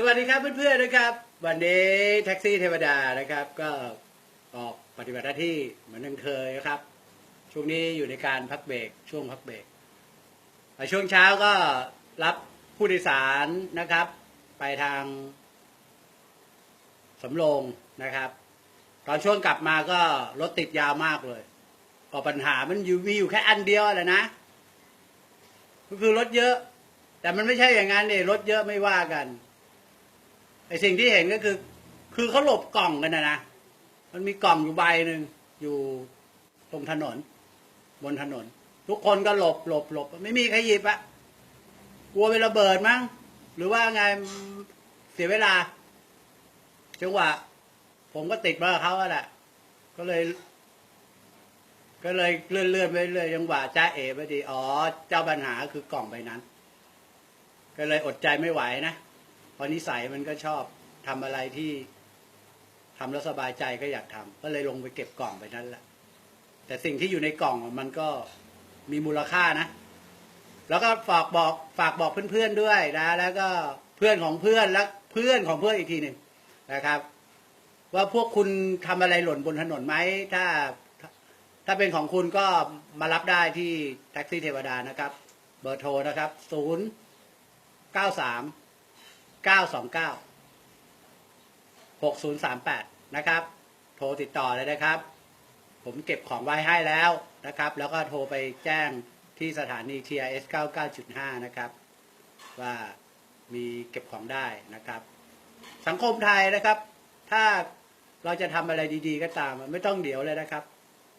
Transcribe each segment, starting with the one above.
สวัสดีครับเพื่อนๆนะครับ วันนี้แท็กซี่เทวดานะครับ ก็ออกปฏิบัติหน้าที่เหมือนเดิมเคยนะครับ ช่วงนี้อยู่ในการพักเบรกช่วงพักเบรกอะช่วงเช้าก็รับผู้โดยสารนะครับ ไปทางสำโรงนะครับ ตอนช่วงกลับมาก็รถติดยาวมากเลยก็ปัญหามันอยู่มีอยู่แค่อันเดียวแหละนะก็คือรถเยอะ แต่มันไม่ใช่อย่างนั้นเลยรถเยอะไม่ว่ากัน ไอสิ่งที่เห็นก็คือ คือเขาหลบกล่องกันนะนะ มันมีกล่องอยู่ใบหนึ่งอยู่ตรงถนน บนถนน ทุกคนก็หลบหลบหลบไม่มีใครหยิบอะกลัวเป็นระเบิดมั้งหรือว่าไงเสียเวลาจังหวะผมก็ติดมาเขาอะแหละก็เลย ก็เลยเลื่อนเลื่อนไปเรื่อยจังหวะจ้าเอ๋ไปดีอ๋อ เจ้าปัญหาคือกล่องใบนั้น ก็เลยอดใจไม่ไหวนะ พราะนิสัยมันก็ชอบทำอะไรที่ทำแล้วสบายใจก็อยากทำก็เลยลงไปเก็บกล่องไปนั้นแหละ แต่สิ่งที่อยู่ในกล่องมันก็มีมูลค่านะ แล้วก็ฝากบอกฝากบอกเพื่อนๆด้วยนะ แล้วก็เพื่อนของเพื่อนและเพื่อนของเพื่อนอีกทีหนึ่งนะครับ ว่าพวกคุณทำอะไรหล่นบนถนนไหมถ้าถ้าเป็นของคุณก็มารับได้ที่แท็กซี่เทวดานะครับ เบอร์โทรนะครับศูนย์ เก้าสามเก้าสองเก้าหกศูนย์สามแปดนะครับ โทรติดต่อเลยนะครับ ผมเก็บของไว้ให้แล้วนะครับ แล้วก็โทรไปแจ้งที่สถานี TIS 99.5 นะครับ ว่ามีเก็บของได้นะครับ สังคมไทยนะครับ ถ้าเราจะทำอะไรดี ๆ ก็ตาม ไม่ต้องเดี๋ยวเลยนะครับ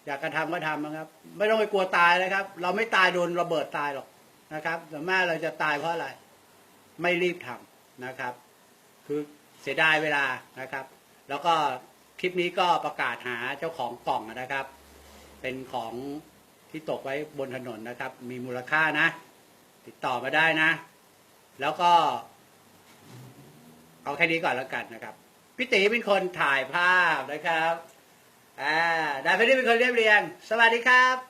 อยากกระทำก็ทำนะครับ ไม่ต้องไปกลัวตายนะครับ เราไม่ตายโดนระเบิดตายหรอกนะครับแต่แม่เราจะตายเพราะอะไร ไม่รีบทำ นะครับ คือเสียดายเวลานะครับ แล้วก็คลิปนี้ก็ประกาศหาเจ้าของกล่องนะครับ เป็นของที่ตกไว้บนถนนนะครับ มีมูลค่านะ ติดต่อมาได้นะ แล้วก็ เอาแค่นี้ก่อนแล้วกันนะครับพี่ตีเป็นคนถ่ายภาพนะครับอ่าดาฟินี่เป็นคนเรียบเรียง สวัสดีครับ